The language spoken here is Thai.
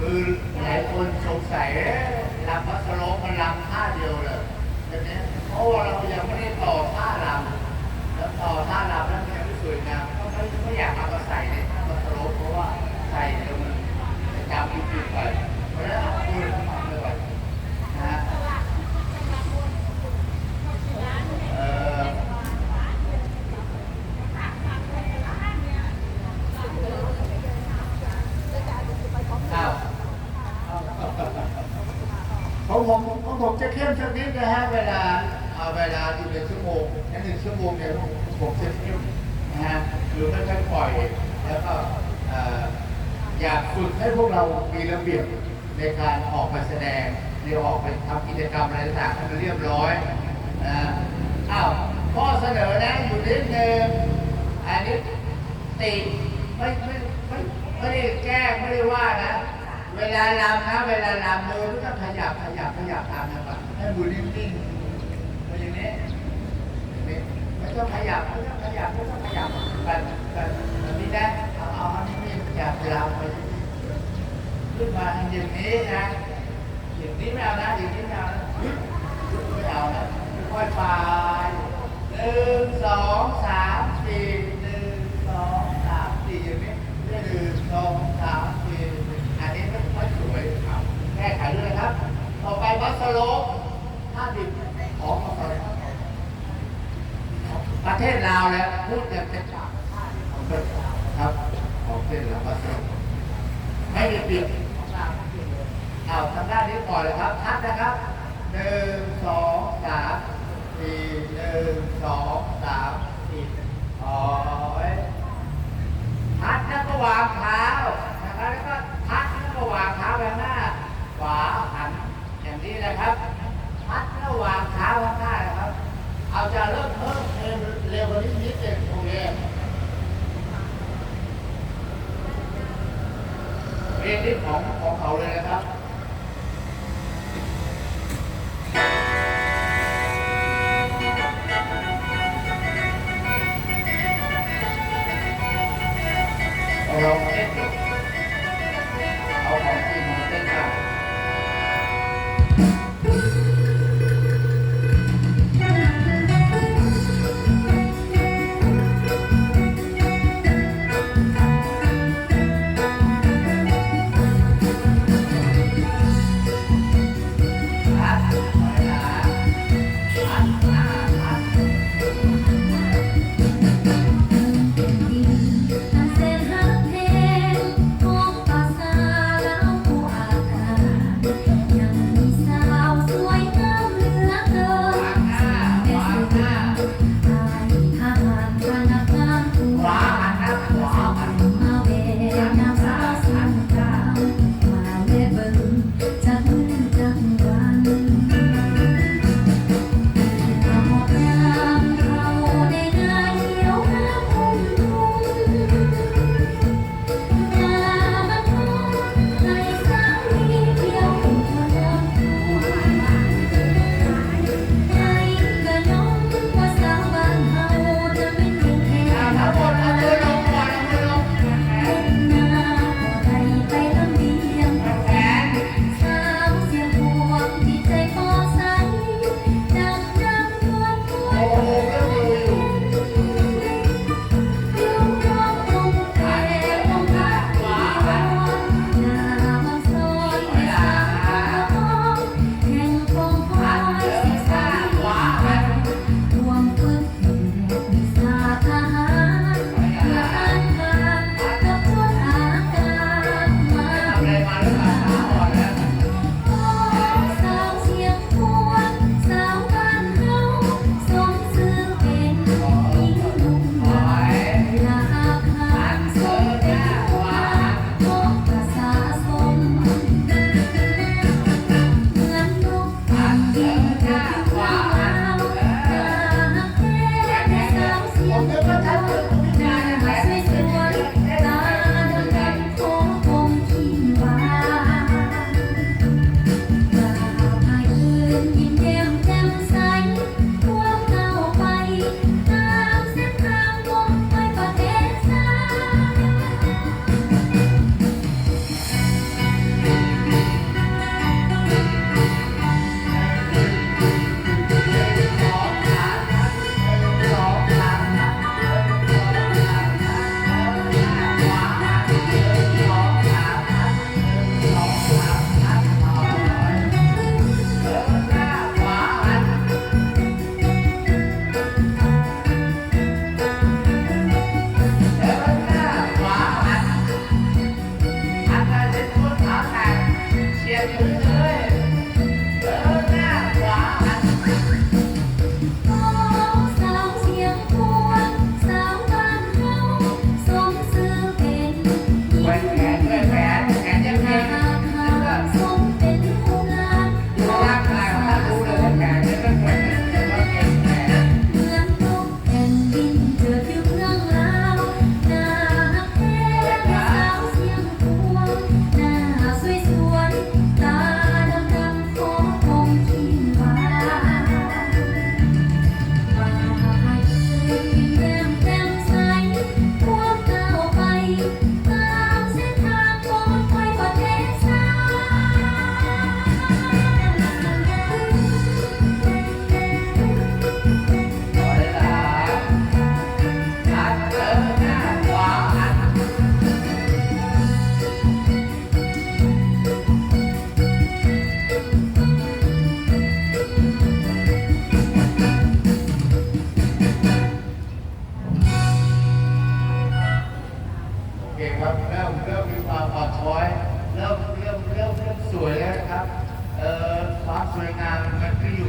คือหลายคนสงสัยลำพัสโลมันลำท่าเดียวเลยแต่เนี้ยเพราะว่าเรายังไม่ได้ต่อท่าลำแล้วต่อท่าลำแล้วมันยังไม่สวยงามก็ไม่ไม่อยากเอามาใส่ในท่าพัสโลเพราะว่าใส่เดี๋ยวมันจะจำผิดไปเพราะฉะนั้นเอาปืนมาเลยนะฮะเอ่อ อ้าวของ ผมจะเข้มสักนิดนะฮะเวลาเอาเวลาอยู่ในชั่วโมงในหนึ่งชั่วโมงเนี่ยผมจะเข้มนะฮะหรือไม่ค่ปล่อยแล้วก็อยากฝึกให้พวกเรามีระเบียบในการออกมาแสดงในออกไปทำกิจกรรมอะไรต่างๆให้มันเรียบร้อยนะอ้าวข้อเสนอนะอยู่นิดนึงอันนี้ติไม่ไม่ไม่ไม่ได้แก้ไม่ได้ว่านะ เวลาลำนะเวลาลำมือก็ต้องขยับขยับขยับตามนะครับให้มือนิ่งๆมืออย่างนี้อย่างนี้ไม่ต้องขยับไม่ต้องขยับไม่ต้องขยับแบบแบบแบบนี้นะเอาเอาอันนี้อย่าไปลำไปขึ้นมาอย่างนี้นะอย่างนี้ไม่เอานะอย่างนี้ไม่เอานะไม่เอานะค่อยไปหนึ่งสองสามสี่หนึ่งสองสามสี่อย่างนี้หนึ่งสองสามสี่อันนี้ไม่ค่อยสวยครับแก้ไขด้วยนะครับ ต่อไปวัสโลห้าสิบของของอะไรครับประ เทศลาวแล้วพูดอย่างเป็นต่างครับของประเทศลาววัสโลไม่มีเปรียบของลาวเอาทางด้านนี้ก่อนเลยครับทัดนะครับหนึ่งสองสามสี่หนึ่งสองสาม